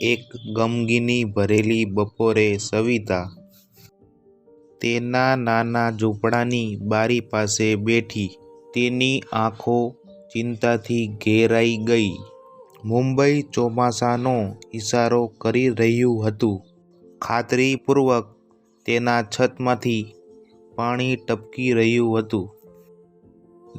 એક ગમગીની ભરેલી બપોરે સવિતા તેના નાના ઝૂંપડાની બારી પાસે બેઠી. તેની આંખો ચિંતાથી ઘેરાઈ ગઈ. મુંબઈ ચોમાસાનો ઇશારો કરી રહ્યું હતું. ખાતરીપૂર્વક તેના છતમાંથી પાણી ટપકી રહ્યું હતું.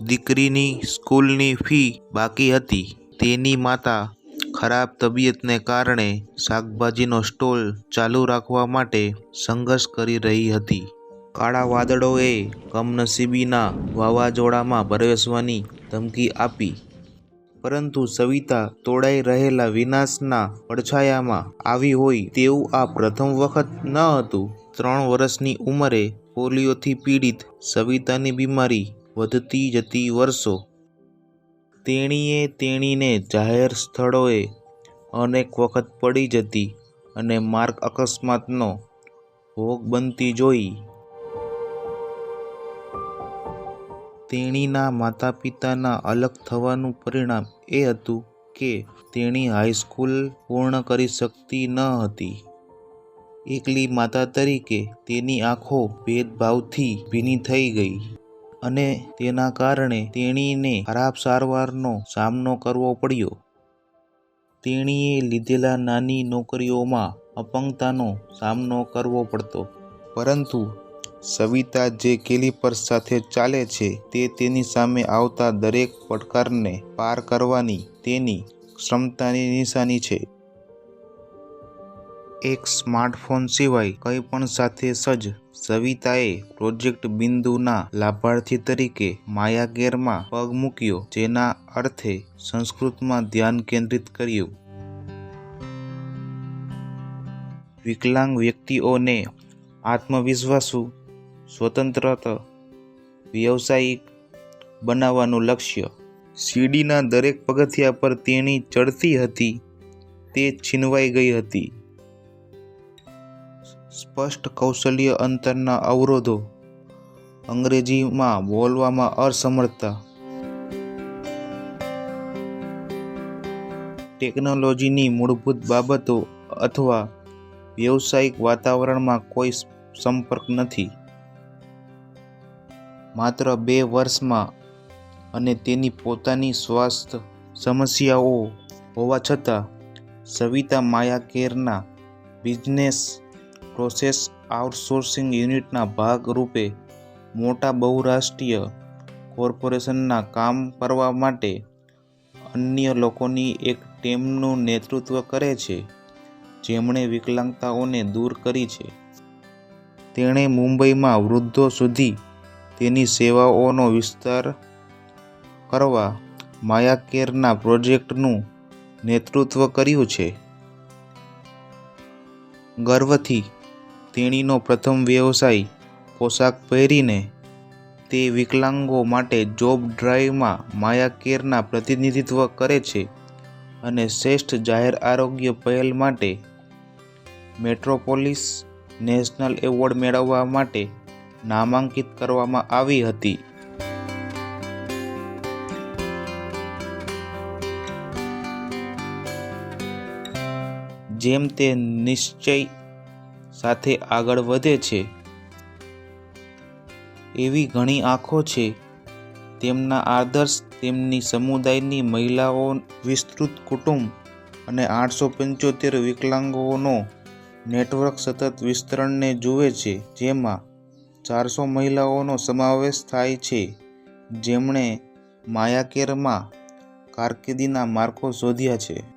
દીકરીની સ્કૂલની ફી બાકી હતી. તેની માતા ખરાબ તબિયતને કારણે શાકભાજીનો સ્ટોલ ચાલુ રાખવા માટે સંઘર્ષ કરી રહી હતી. કાળા વાદળોએ કમનસીબીના વાવાઝોડામાં પ્રવેશવાની ધમકી આપી. પરંતુ સવિતા તોડાઈ રહેલા વિનાશના પડછાયામાં આવી હોય તેવું આ પ્રથમ વખત ન હતું. ત્રણ વર્ષની ઉંમરે પોલિયોથી પીડિત સવિતાની બીમારી વધતી જતી વર્ષો. તેણીએ તેણીને જાહેર સ્થળોએ અનેક વખત પડી જતી અને માર્ગ અકસ્માતનો ભોગ બનતી જોઈ. તેણીના માતાપિતાના અલગ થવાનું પરિણામ એ હતું કે તેણી હાઈસ્કૂલ પૂર્ણ કરી શકતી ન હતી. એકલી માતા તરીકે તેની આંખો ભેદભાવથી ભીની થઈ ગઈ. અને તેના કારણે તેણીને ખરાબ સારવારનો સામનો કરવો પડ્યો. તેણીએ લીધેલા નાની નોકરીઓમાં અપંગતાનો સામનો કરવો પડતો. પરંતુ સવિતા જે કેલિપર્સ સાથે ચાલે છે તે તેની સામે આવતા દરેક પડકારને પાર કરવાની તેની ક્ષમતાની નિશાની છે. એક સ્માર્ટફોન સિવાય કંઈ પણ સાથે સજ્જ સવિતાએ પ્રોજેક્ટ બિંદુના લાભાર્થી તરીકે માયા કેરમાં પગ મૂક્યો જેના અર્થે સંસ્કૃતમાં ધ્યાન કેન્દ્રિત કર્યું. વિકલાંગ વ્યક્તિઓને આત્મવિશ્વાસુ, સ્વતંત્ર, વ્યવસાયિક બનાવવાનું લક્ષ્ય. સીડીના દરેક પગથિયા પર તેણી ચઢતી હતી તે છીનવાઈ ગઈ હતી. સ્પષ્ટ કૌશલ્ય અંતરના અવરોધો, અંગ્રેજીમાં બોલવામાં અસમર્થતા, ટેકનોલોજીની મૂળભૂત બાબતો અથવા વ્યવસાયિક વાતાવરણમાં કોઈ સંપર્ક નથી. માત્ર બે વર્ષમાં અને તેની પોતાની સ્વાસ્થ્ય સમસ્યાઓ હોવા છતાં, સવિતા માયા કેરના બિઝનેસ પ્રોસેસ આઉટસોર્સિંગ યુનિટના ભાગ રૂપે મોટા બહુરાષ્ટ્રીય કોર્પોરેશનના કામ કરવા માટે અન્ય લોકોની એક ટીમનું નેતૃત્વ કરે છે જેમણે વિકલાંગતાઓને દૂર કરી છે. તેણે મુંબઈમાં વૃદ્ધો સુધી તેની સેવાઓનો વિસ્તાર કરવા માયા કેરના પ્રોજેક્ટનું નેતૃત્વ કર્યું છે. ગર્વથી, તેણીનો પ્રથમ વ્યવસાય પોશાક પહેરીને, તે વિકલાંગો માટે જોબ ડ્રાઇવમાં માયા કેરના પ્રતિનિધિત્વ કરે છે અને શ્રેષ્ઠ જાહેર આરોગ્ય પહેલ માટે મેટ્રોપોલિસ નેશનલ એવોર્ડ મેળવવા માટે નામાંકિત કરવામાં આવી હતી. જેમ તે નિશ્ચય સાથે આગળ વધે છે, એવી ઘણી આંખો છે. તેમના આદર્શ તેમની સમુદાયની મહિલાઓ વિસ્તૃત કુટુંબ અને આઠસો પંચોતેર વિકલાંગોનો નેટવર્ક સતત વિસ્તરણને જુએ છે જેમાં ચારસો મહિલાઓનો સમાવેશ થાય છે જેમણે માયાકેરમાં કારકિર્દીના માર્ગો શોધ્યા છે.